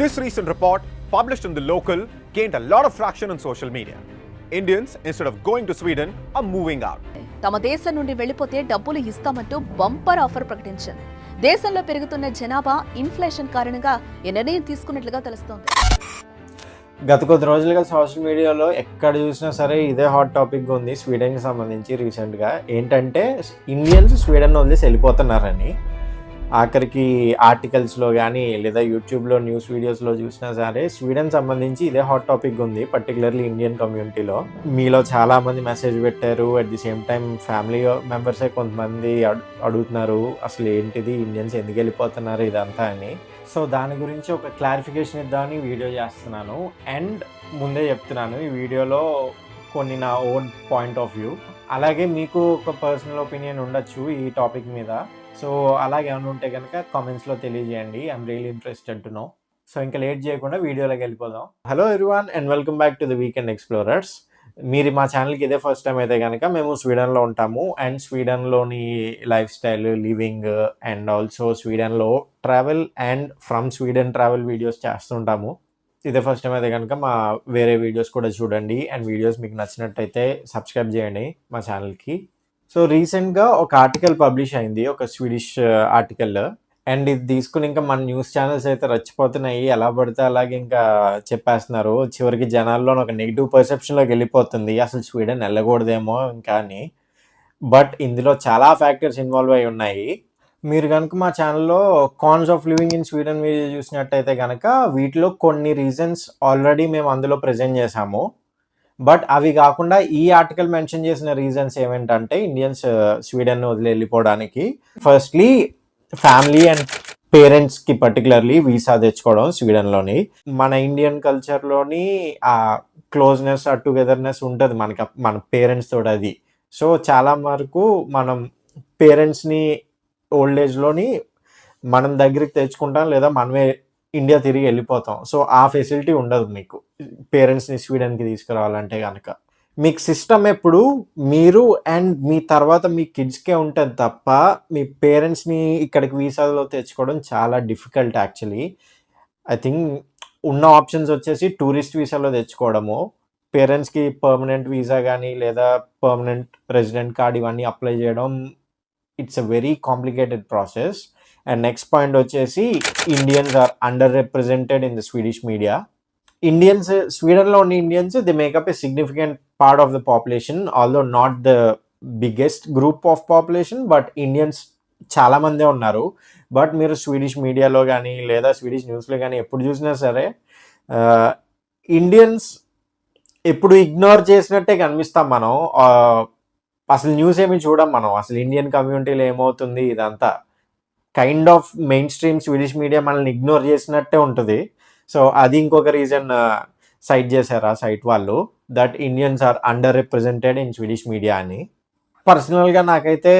This recent report, published in the local, gained a lot of traction on social media. Indians, instead of going to Sweden, are moving out. తమ దేశం నుండి వెళ్ళిపోతే డబ్బులు ఇస్తామంటూ bumper offer ప్రకటించింది. దేశంలో పెరుగుతున్న జనాభా ఇన్ఫ్లేషన్ కారణంగా ఈ నిర్ణయం తీసుకున్నట్లుగా తెలుస్తోంది. గత కొద్ది రోజులుగా సోషల్ మీడియాలో ఎక్కడ చూసినా సరే ఇదే హాట్ టాపిక్ ఉంది. స్వీడన్కి సంబంధించి రీసెంట్గా. ఏంటంటే ఇండియన్స్ స్వీడన్ వదిలేసి వెళ్ళిపోతున్నారని. ఆఖరికి ఆర్టికల్స్లో కానీ లేదా యూట్యూబ్లో న్యూస్ వీడియోస్లో చూసినా సరే స్వీడన్ సంబంధించి ఇదే హాట్ టాపిక్ ఉంది పర్టికులర్లీ ఇండియన్ కమ్యూనిటీలో. మీలో చాలామంది మెసేజ్ పెట్టారు at the same time family మెంబర్సే కొంతమంది అడుగుతున్నారు అసలు ఏంటిది ఇండియన్స్ ఎందుకు వెళ్ళిపోతున్నారు ఇదంతా అని. సో దాని గురించి ఒక క్లారిఫికేషన్ ఇద్దామని వీడియో చేస్తున్నాను. అండ్ ముందే చెప్తున్నాను ఈ వీడియోలో కొన్ని నా ఓన్ పాయింట్ ఆఫ్ వ్యూ. అలాగే మీకు ఒక పర్సనల్ ఒపీనియన్ ఉండొచ్చు ఈ టాపిక్ మీద. సో అలాగేమైనా ఉంటే కనుక కామెంట్స్లో తెలియజేయండి. I'm really interested to know so ఇంకా లేట్ చేయకుండా వీడియోలోకి వెళ్ళిపోదాం. Hello everyone and welcome back to the weekend explorers మీరు మా ఛానల్కి ఇదే ఫస్ట్ టైం అయితే కనుక మేము స్వీడన్లో ఉంటాము. అండ్ స్వీడన్లోని lifestyle living and also స్వీడన్లో travel and from Sweden travel videos చేస్తుంటాము ఇదే ఫస్ట్ టైం అయితే కనుక మా వేరే వీడియోస్ కూడా చూడండి. అండ్ వీడియోస్ మీకు నచ్చినట్టయితే సబ్స్క్రైబ్ చేయండి మా ఛానల్కి సో రీసెంట్గా ఒక ఆర్టికల్ పబ్లిష్ అయింది ఒక స్వీడిష్ ఆర్టికల్ అండ్ ఇది తీసుకుని ఇంకా మన న్యూస్ ఛానల్స్ అయితే రచ్చిపోతున్నాయి ఎలా పడితే అలాగే ఇంకా చెప్పేస్తున్నారు. చివరికి జనాల్లో ఒక నెగిటివ్ పర్సెప్షన్లోకి వెళ్ళిపోతుంది అసలు స్వీడన్ వెళ్ళకూడదేమో ఇంకా అని. బట్ ఇందులో చాలా ఫ్యాక్టర్స్ ఇన్వాల్వ్ అయి ఉన్నాయి. మీరు కనుక మా ఛానల్లో cons of living in Sweden video చూసినట్టయితే కనుక వీటిలో కొన్ని రీజన్స్ ఆల్రెడీ మేము అందులో ప్రజెంట్ చేసాము బట్ అవి కాకుండా ఈ ఆర్టికల్ మెన్షన్ చేసిన రీజన్స్ ఏమిటంటే ఇండియన్స్ స్వీడన్ వదిలి వెళ్ళిపోవడానికి. ఫస్ట్లీ ఫ్యామిలీ అండ్ పేరెంట్స్కి పర్టికులర్లీ వీసా తెచ్చుకోవడం స్వీడన్లోని. మన ఇండియన్ కల్చర్లోని ఆ క్లోజ్నెస్ ఆ టుగెదర్నెస్ ఉంటుంది మనకి మన పేరెంట్స్ తోటి అది. సో చాలా వరకు మనం పేరెంట్స్ని ఓల్డ్ ఏజ్లోని మనం దగ్గరికి తెచ్చుకుంటాం లేదా మనమే ఇండియా తిరిగి వెళ్ళిపోతాం. సో ఆ ఫెసిలిటీ ఉండదు మీకు. పేరెంట్స్ని స్వీడన్కి తీసుకురావాలంటే కనుక మీకు సిస్టమ్ ఎప్పుడు మీరు అండ్ మీ తర్వాత మీ కిడ్స్కే ఉంటుంది తప్ప మీ పేరెంట్స్ని ఇక్కడికి వీసాలో తెచ్చుకోవడం చాలా డిఫికల్ట్ యాక్చువల్లీ ఐ థింక్ ఉన్న ఆప్షన్స్ వచ్చేసి టూరిస్ట్ వీసాలో తెచ్చుకోవడము పేరెంట్స్కి పర్మనెంట్ వీసా కానీ లేదా పర్మనెంట్ రెసిడెంట్ కార్డ్ ఇవన్నీ అప్లై చేయడం it's a very complicated process and next point వచ్చేసి Indians are underrepresented in the Swedish media Indians స్వీడన్లో ఉన్న Indians the make up a significant part of the population although not the biggest group of population but Indians చాలా మందే ఉన్నారు. But మీరు Swedish మీడియాలో కానీ లేదా Swedish న్యూస్లో కానీ ఎప్పుడు చూసినా సరే ఇండియన్స్ ఎప్పుడు ఇగ్నోర్ చేసినట్టే కనిపిస్తాం మనం. అసలు న్యూస్ ఏమి చూడం మనం. అసలు ఇండియన్ కమ్యూనిటీలో ఏమవుతుంది ఇదంతా? Kind of mainstream Swedish media మనల్ని ఇగ్నోర్ చేసినట్టే ఉంటుంది. సో అది ఇంకొక రీజన్ సైట్ uh, చేశారు ఆ సైట్ వాళ్ళు that Indians are underrepresented in Swedish media అని పర్సనల్గా నాకైతే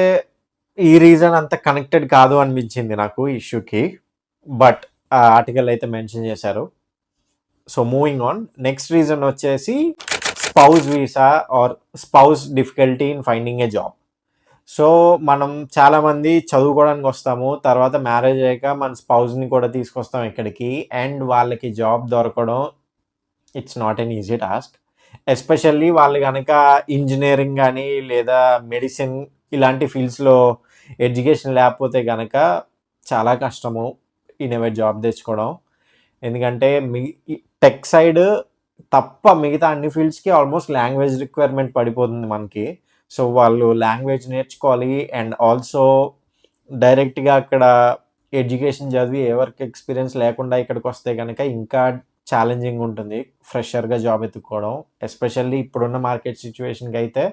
ఈ రీజన్ అంత కనెక్టెడ్ కాదు అనిపించింది నాకు ఇష్యూకి బట్ ఆ ఆర్టికల్ అయితే మెన్షన్ చేశారు. So moving on next reason వచ్చేసి spouse visa or spouse difficulty in finding a job so మనం చాలామంది చదువుకోవడానికి వస్తాము తర్వాత మ్యారేజ్ అయ్యాక మన స్పౌజ్ని కూడా తీసుకొస్తాం ఇక్కడికి అండ్ వాళ్ళకి జాబ్ దొరకడం it's not an easy task especially వాళ్ళు కనుక ఇంజనీరింగ్ కానీ లేదా మెడిసిన్ ఇలాంటి ఫీల్డ్స్లో ఎడ్యుకేషన్ లేకపోతే కనుక చాలా కష్టము ఇన్వే జాబ్ తెచ్చుకోవడం. ఎందుకంటే మీ టెక్ సైడ్ తప్ప మిగతా అన్ని ఫీల్డ్స్కి ఆల్మోస్ట్ లాంగ్వేజ్ రిక్వైర్మెంట్ పడిపోతుంది మనకి. సో వాళ్ళు లాంగ్వేజ్ నేర్చుకోవాలి అండ్ ఆల్సో డైరెక్ట్గా అక్కడ ఎడ్యుకేషన్ చదివి ఏ వర్క్ ఎక్స్పీరియన్స్ లేకుండా ఇక్కడికి వస్తే కనుక ఇంకా ఛాలెంజింగ్ ఉంటుంది ఫ్రెషర్గా జాబ్ ఎత్తుకోవడం. ఎస్పెషల్లీ ఇప్పుడున్న మార్కెట్ సిచ్యువేషన్కి అయితే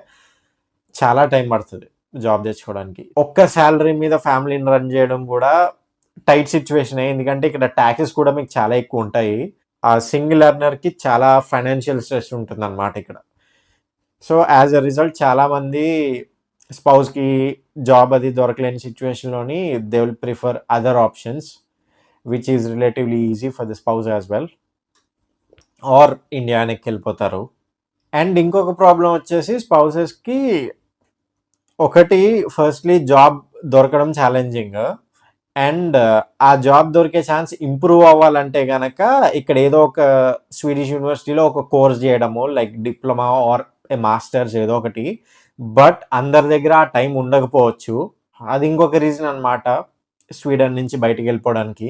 చాలా టైం పడుతుంది జాబ్ తెచ్చుకోవడానికి. ఒక్క శాలరీ మీద ఫ్యామిలీని రన్ చేయడం కూడా టైట్ సిచ్యువేషన్. ఎందుకంటే ఇక్కడ ట్యాక్సెస్ కూడా మీకు చాలా ఎక్కువ ఉంటాయి. ఆ సింగిల్ లెర్నర్కి చాలా ఫైనాన్షియల్ స్ట్రెస్ ఉంటుంది అనమాట ఇక్కడ. సో యాజ్ అ రిజల్ట్ చాలామంది స్పౌస్కి జాబ్ అది దొరకలేని సిచ్యువేషన్లోని they will prefer other options which is relatively easy for the spouse as well or ఇండియానికి వెళ్ళిపోతారు. అండ్ ఇంకొక ప్రాబ్లం వచ్చేసి స్పౌసెస్కి ఒకటి ఫస్ట్లీ జాబ్ దొరకడం ఛాలెంజింగ్ అండ్ ఆ జాబ్ దొరికే ఛాన్స్ ఇంప్రూవ్ అవ్వాలంటే కనుక ఇక్కడ ఏదో ఒక స్వీడిష్ యూనివర్సిటీలో ఒక కోర్స్ చేయడము like diploma or a masters ఏదో ఒకటి. బట్ అందరి దగ్గర ఆ టైం ఉండకపోవచ్చు. అది ఇంకొక రీజన్ అనమాట స్వీడన్ నుంచి బయటికి వెళ్ళిపోవడానికి.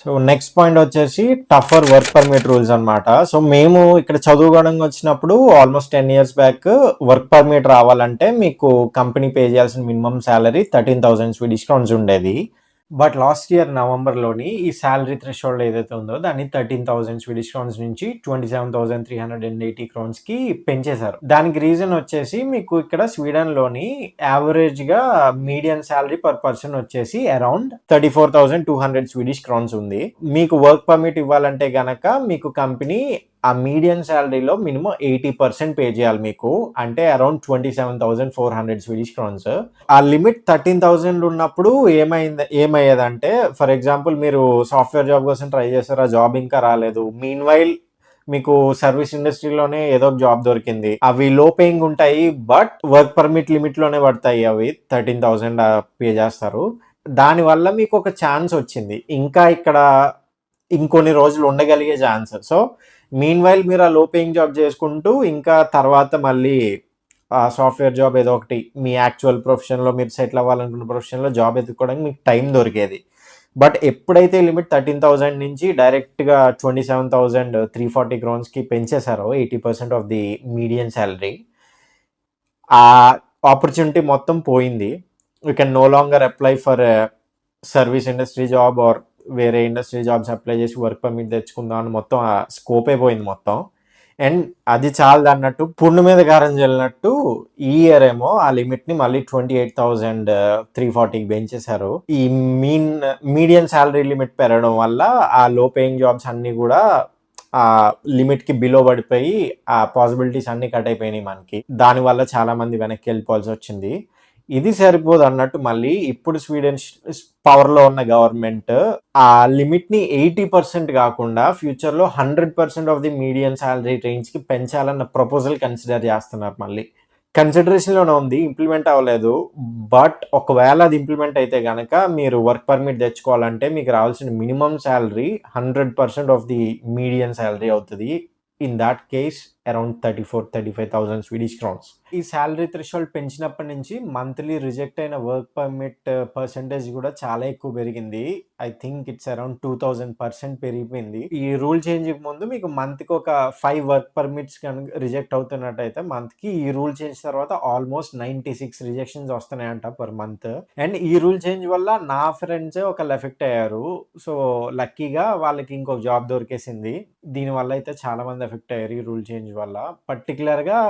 సో నెక్స్ట్ పాయింట్ వచ్చేసి టఫర్ వర్క్ పర్మిట్ రూల్స్ అనమాట సో మేము ఇక్కడ చదువుకోవడానికి వచ్చినప్పుడు almost ten years back work permit రావాలంటే మీకు కంపెనీ పే చేయాల్సిన minimum salary thirteen thousand Swedish crowns ఉండేది. బట్ లాస్ట్ ఇయర్ నవంబర్లోని ఈ శాలరీ థ్రెషోల్డ్ ఏదైతే ఉందో దాన్ని థర్టీన్ థౌసండ్ స్వీడిష్ క్రోన్స్ నుంచి twenty seven thousand three hundred and eighty క్రోన్స్కి పెంచేశారు. దానికి రీజన్ వచ్చేసి మీకు ఇక్కడ స్వీడన్లోని యావరేజ్గా మీడియం శాలరీ పర్ పర్సన్ వచ్చేసి around thirty four thousand two hundred Swedish krones ఉంది. మీకు వర్క్ పర్మిట్ ఇవ్వాలంటే గనక మీకు కంపెనీ ఆ మీడియం శాలరీలో మినిమం ఎయిటీ పర్సెంట్ పే చేయాలి మీకు. అంటే around twenty seven thousand four hundred Swedish crowns ఆ లిమిట్ థర్టీన్ థౌసండ్ ఉన్నప్పుడు ఏమైంది ఏమయ్యేదంటే ఫర్ ఎగ్జాంపుల్ మీరు సాఫ్ట్వేర్ జాబ్ కోసం ట్రై చేస్తారు ఆ జాబ్ ఇంకా రాలేదు. మీన్ వైల్ మీకు సర్వీస్ ఇండస్ట్రీలోనే ఏదో ఒక జాబ్ దొరికింది. అవి లో పేయింగ్ ఉంటాయి బట్ వర్క్ పర్మిట్ లిమిట్లోనే పడతాయి అవి. థర్టీన్ థౌసండ్ పే చేస్తారు. దానివల్ల మీకు ఒక ఛాన్స్ వచ్చింది. ఇంకా ఇక్కడ ఇంకొన్ని రోజులు ఉండగలిగే ఛాన్స్ సో మీన్ వైల్ మీరు ఆ లో పేయింగ్ జాబ్ చేసుకుంటూ ఇంకా తర్వాత మళ్ళీ ఆ సాఫ్ట్వేర్ జాబ్ ఏదో ఒకటి మీ యాక్చువల్ ప్రొఫెషన్లో మీరు సెటిల్ అవ్వాలనుకున్న ప్రొఫెషన్లో జాబ్ ఎత్తుకోవడానికి మీకు టైం దొరికేది. బట్ ఎప్పుడైతే లిమిట్ థర్టీన్ థౌజండ్ నుంచి డైరెక్ట్గా twenty seven thousand three forty క్రోన్స్కి పెంచేశారో eighty percent of the medium salary ఆ ఆపర్చునిటీ మొత్తం పోయింది. You can no longer apply for service industry job or వేరే ఇండస్ట్రీ జాబ్స్ అప్లై చేసి వర్క్ పర్మిట్ తెచ్చుకుందాం అని మొత్తం ఆ స్కోప్ అయిపోయింది మొత్తం. అండ్ అది చాలదు అన్నట్టు పుండు మీద గారం చెల్లినట్టు ఈ ఇయర్ ఏమో ఆ లిమిట్ని మళ్ళీ ట్వంటీ ఎయిట్ థౌసండ్ త్రీ ఫార్టీకి పెంచేశారు. ఈ మీన్ మీడియం శాలరీ లిమిట్ పెరగడం వల్ల ఆ లో పేయింగ్ జాబ్స్ అన్ని కూడా ఆ లిమిట్కి బిలో పడిపోయి ఆ పాసిబిలిటీస్ అన్ని కట్ అయిపోయినాయి మనకి. దానివల్ల చాలా మంది వెనక్కి వెళ్ళిపోవాల్సి వచ్చింది. ఇది సరిపోదు అన్నట్టు మళ్ళీ ఇప్పుడు స్వీడన్ పవర్లో ఉన్న గవర్నమెంట్ ఆ లిమిట్ని ఎయిటీ పర్సెంట్ కాకుండా ఫ్యూచర్లో hundred percent of the medium salary రేంజ్కి పెంచాలన్న ప్రపోజల్ కన్సిడర్ చేస్తున్నారు మళ్ళీ. కన్సిడరేషన్లోనే ఉంది ఇంప్లిమెంట్ అవ్వలేదు. బట్ ఒకవేళ అది ఇంప్లిమెంట్ అయితే కనుక మీరు వర్క్ పర్మిట్ తెచ్చుకోవాలంటే మీకు రావాల్సిన minimum salary hundred percent of the medium salary అవుతుంది. In that case around thirty four thirty five thousand Swedish crowns ఈ శాలరీ థ్రెషోల్డ్ పెంచినప్పటి నుంచి మంత్లీ రిజెక్ట్ అయిన వర్క్ పర్మిట్ పర్సంటేజ్ కూడా చాలా ఎక్కువ పెరిగింది. I think it's around two thousand percent పెరిగిపోయింది. ఈ రూల్ చేంజ్ ముందు మీకు మంత్కి ఒక ఫైవ్ వర్క్ పర్మిట్స్ కనుక రిజెక్ట్ అవుతున్నట్టయితే మంత్కి ఈ రూల్ చేంజ్ తర్వాత ఆల్మోస్ట్ నైన్టీ సిక్స్ రిజెక్షన్స్ వస్తున్నాయంట పర్ మంత్ అండ్ ఈ రూల్ చేంజ్ వల్ల నా ఫ్రెండ్స్ ఒకళ్ళు ఎఫెక్ట్ అయ్యారు. సో లక్కీగా వాళ్ళకి ఇంకొక జాబ్ దొరికేసింది. దీనివల్ల అయితే చాలా మంది ఎఫెక్ట్ అయ్యారు ఈ రూల్ చేంజ్ వల్ల పర్టికులర్గా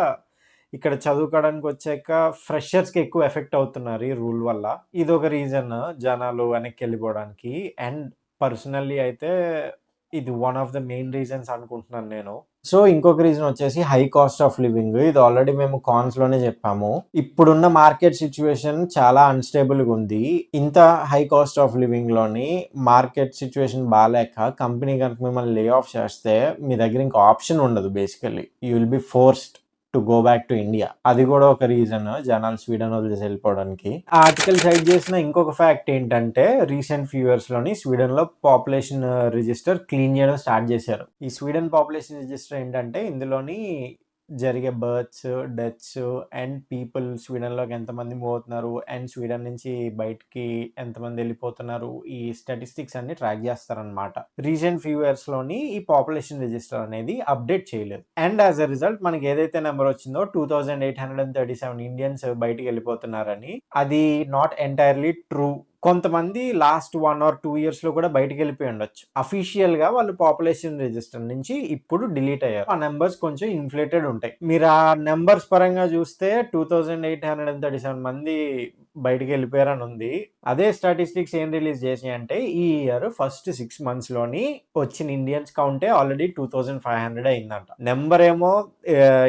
ఇక్కడ చదువుకోవడానికి వచ్చాక ఫ్రెషర్స్కి ఎక్కువ ఎఫెక్ట్ అవుతున్నారు ఈ రూల్ వల్ల. ఇది ఒక రీజన్ జనాలు వెనక్కి వెళ్ళిపోవడానికి అండ్ పర్సనల్లీ అయితే ఇది one of the main reasons అనుకుంటున్నాను నేను. సో ఇంకొక రీజన్ వచ్చేసి హై కాస్ట్ ఆఫ్ లివింగ్ ఇది ఆల్రెడీ మేము కాన్స్లోనే చెప్పాము. ఇప్పుడున్న మార్కెట్ సిచ్యువేషన్ చాలా అన్స్టేబుల్గా ఉంది. ఇంత హై కాస్ట్ ఆఫ్ లివింగ్లోని మార్కెట్ సిచ్యువేషన్ బాగాలేక కంపెనీ కనుక మిమ్మల్ని లే ఆఫ్ చేస్తే మీ దగ్గర ఇంకా ఆప్షన్ ఉండదు basically you will be forced to go back to India అది కూడా ఒక రీజన్ జనాలు స్వీడన్ వదిలేసి వెళ్ళిపోవడానికి. ఆ ఆర్టికల్ సైడ్ చేసిన ఇంకొక ఫ్యాక్ట్ ఏంటంటే రీసెంట్ ఫ్యూ ఇయర్స్లోని స్వీడన్లో పాపులేషన్ రిజిస్టర్ క్లీన్ చేయడం స్టార్ట్ చేశారు. ఈ స్వీడన్ పాపులేషన్ రిజిస్టర్ ఏంటంటే ఇందులోని జరిగే బర్త్స్ డెత్స్ అండ్ పీపుల్ స్వీడన్లోకి ఎంతమంది మూవ్ అవుతున్నారు అండ్ స్వీడన్ నుంచి బయటికి ఎంతమంది వెళ్ళిపోతున్నారు ఈ స్టాటిస్టిక్స్ అన్ని ట్రాక్ చేస్తారనమాట రీసెంట్ ఫ్యూ ఇయర్స్లోని ఈ పాపులేషన్ రిజిస్టర్ అనేది అప్డేట్ చేయలేదు. అండ్ యాజ్ అ రిజల్ట్ మనకి ఏదైతే నెంబర్ వచ్చిందో two thousand eight hundred and thirty seven Indians బయటికి వెళ్ళిపోతున్నారని అది నాట్ ఎంటైర్లీ ట్రూ. కొంతమంది లాస్ట్ వన్ ఆర్ టూ ఇయర్స్లో కూడా బయటకు వెళ్ళిపోయి ఉండొచ్చు. అఫీషియల్గా వాళ్ళు పాపులేషన్ రిజిస్టర్ నుంచి ఇప్పుడు డిలీట్ అయ్యారు. ఆ నెంబర్స్ కొంచెం ఇన్ఫ్లేటెడ్ ఉంటాయి. మీరు ఆ నెంబర్స్ పరంగా చూస్తే two thousand eight hundred and thirty seven మంది బయటికి వెళ్ళిపోయారని ఉంది అదే స్టాటిస్టిక్స్ ఏం రిలీజ్ చేసినాయి అంటే ఈ ఇయర్ ఫస్ట్ సిక్స్ మంత్స్లోని వచ్చిన Indians కౌంటే already two thousand five hundred అయిందంట. నెంబర్ ఏమో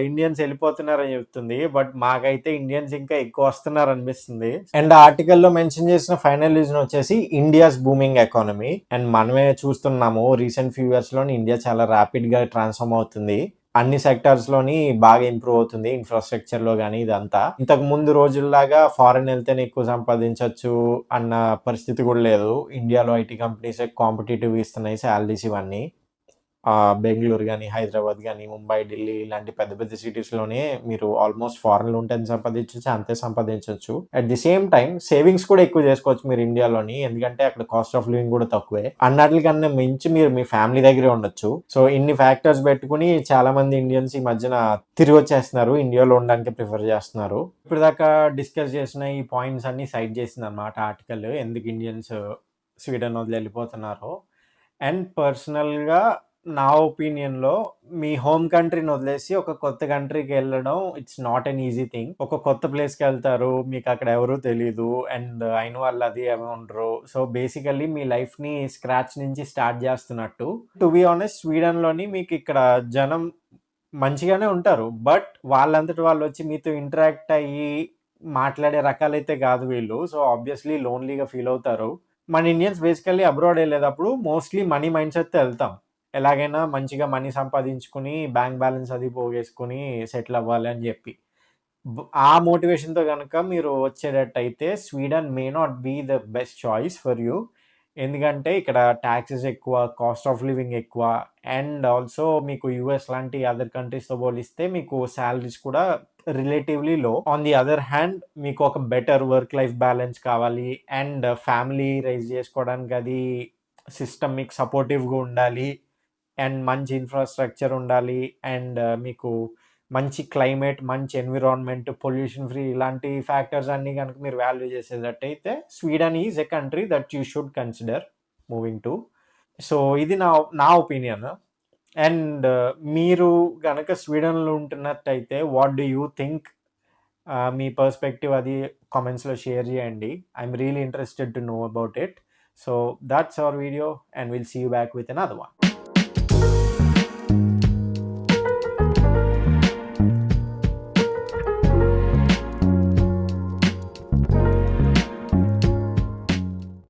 ఇండియన్స్ వెళ్ళిపోతున్నారని చెప్తుంది బట్ మాకైతే ఇండియన్స్ ఇంకా ఎక్కువ వస్తున్నారు అనిపిస్తుంది అండ్ ఆర్టికల్లో మెన్షన్ చేసిన ఫైనల్ రీజన్ వచ్చేసి ఇండియాస్ బూమింగ్ ఎకానమీ అండ్ మనమే చూస్తున్నాము రీసెంట్ ఫ్యూ ఇయర్స్లో ఇండియా చాలా ర్యాపిడ్గా ట్రాన్స్ఫార్మ్ అవుతుంది. అన్ని సెక్టార్స్లోని బాగా ఇంప్రూవ్ అవుతుంది ఇన్ఫ్రాస్ట్రక్చర్లో కానీ ఇదంతా. ఇంతకు ముందు రోజుల్లాగా ఫారెన్ వెళ్తేనే ఎక్కువ సంపాదించవచ్చు అన్న పరిస్థితి కూడా లేదు. ఇండియాలో ఐటీ కంపెనీస్ కాంపిటేటివ్ ఇస్తున్నాయి శాలరీస్ ఇవన్నీ. బెంగళూరు కానీ హైదరాబాద్ కానీ ముంబై ఢిల్లీ ఇలాంటి పెద్ద పెద్ద సిటీస్లోనే మీరు ఆల్మోస్ట్ ఫారెన్లో ఉంటే ఎంత సంపాదించవచ్చు అంతే సంపాదించవచ్చు at the same time savings కూడా ఎక్కువ చేసుకోవచ్చు మీరు ఇండియాలోని. ఎందుకంటే అక్కడ కాస్ట్ ఆఫ్ లివింగ్ కూడా తక్కువే. అన్నట్లకన్నా మించి మీరు మీ ఫ్యామిలీ దగ్గరే ఉండొచ్చు. సో ఇన్ని ఫ్యాక్టర్స్ పెట్టుకుని చాలా మంది ఇండియన్స్ ఈ మధ్యన తిరిగి వచ్చేస్తున్నారు. ఇండియాలో ఉండడానికి ప్రిఫర్ చేస్తున్నారు. ఇప్పుడు దాకా డిస్కస్ చేసిన ఈ పాయింట్స్ అన్ని సైడ్ చేసింది అనమాట ఆర్టికల్ ఎందుకు ఇండియన్స్ స్వీడన్ వదిలి వెళ్ళిపోతున్నారు. అండ్ పర్సనల్గా నా ఒపీనియన్లో మీ హోమ్ కంట్రీని వదిలేసి ఒక కొత్త కంట్రీకి వెళ్ళడం it's not an easy thing ఒక కొత్త ప్లేస్కి వెళ్తారు మీకు అక్కడ ఎవరు తెలీదు అండ్ అయిన వాళ్ళు అది ఏమి ఉండరు. సో బేసికల్లీ మీ లైఫ్ని స్క్రాచ్ నుంచి స్టార్ట్ చేస్తున్నట్టు. టు బి ఆనెస్ట్ స్వీడన్లోని మీకు ఇక్కడ జనం మంచిగానే ఉంటారు బట్ వాళ్ళంతటి వాళ్ళు వచ్చి మీతో ఇంటరాక్ట్ అయ్యి మాట్లాడే రకాలైతే కాదు వీళ్ళు. సో ఆబ్వియస్లీ లోన్లీగా ఫీల్ అవుతారు. మన ఇండియన్స్ బేసికల్లీ అబ్రాడ్ వెళ్ళేటప్పుడు మోస్ట్లీ మనీ మైండ్ సెట్తో వెళ్తాం. ఎలాగైనా మంచిగా మనీ సంపాదించుకుని బ్యాంక్ బ్యాలెన్స్ అది పోగేసుకుని సెటిల్ అవ్వాలి అని చెప్పి. ఆ మోటివేషన్తో కనుక మీరు వచ్చేటట్టయితే Sweden may not be the best choice for you. ఎందుకంటే ఇక్కడ ట్యాక్సెస్ ఎక్కువ కాస్ట్ ఆఫ్ లివింగ్ ఎక్కువ అండ్ ఆల్సో మీకు యూఎస్ లాంటి అదర్ కంట్రీస్తో పోలిస్తే మీకు శాలరీస్ కూడా రిలేటివ్లీ లో. ఆన్ ది అదర్ హ్యాండ్ మీకు ఒక బెటర్ వర్క్ లైఫ్ బ్యాలెన్స్ కావాలి అండ్ ఫ్యామిలీ రైజ్ చేసుకోవడానికి అది సిస్టమ్ మీకు సపోర్టివ్గా ఉండాలి. అండ్ మంచి ఇన్ఫ్రాస్ట్రక్చర్ ఉండాలి అండ్ uh, మీకు మంచి క్లైమేట్ మంచి ఎన్విరాన్మెంట్ పొల్యూషన్ ఫ్రీ ఇలాంటి ఫ్యాక్టర్స్ అన్ని కనుక మీరు value చేసేటట్టయితే Sweden is a country that you should consider moving to so ఇది నా నా ఒపీనియన్ అండ్ uh, మీరు కనుక స్వీడన్లో ఉంటున్నట్టయితే వాట్ డూ యూ థింక్ మీ పర్స్పెక్టివ్ అది కామెంట్స్లో షేర్ చేయండి. I'm really interested to know about it so that's our video and will see you back with another one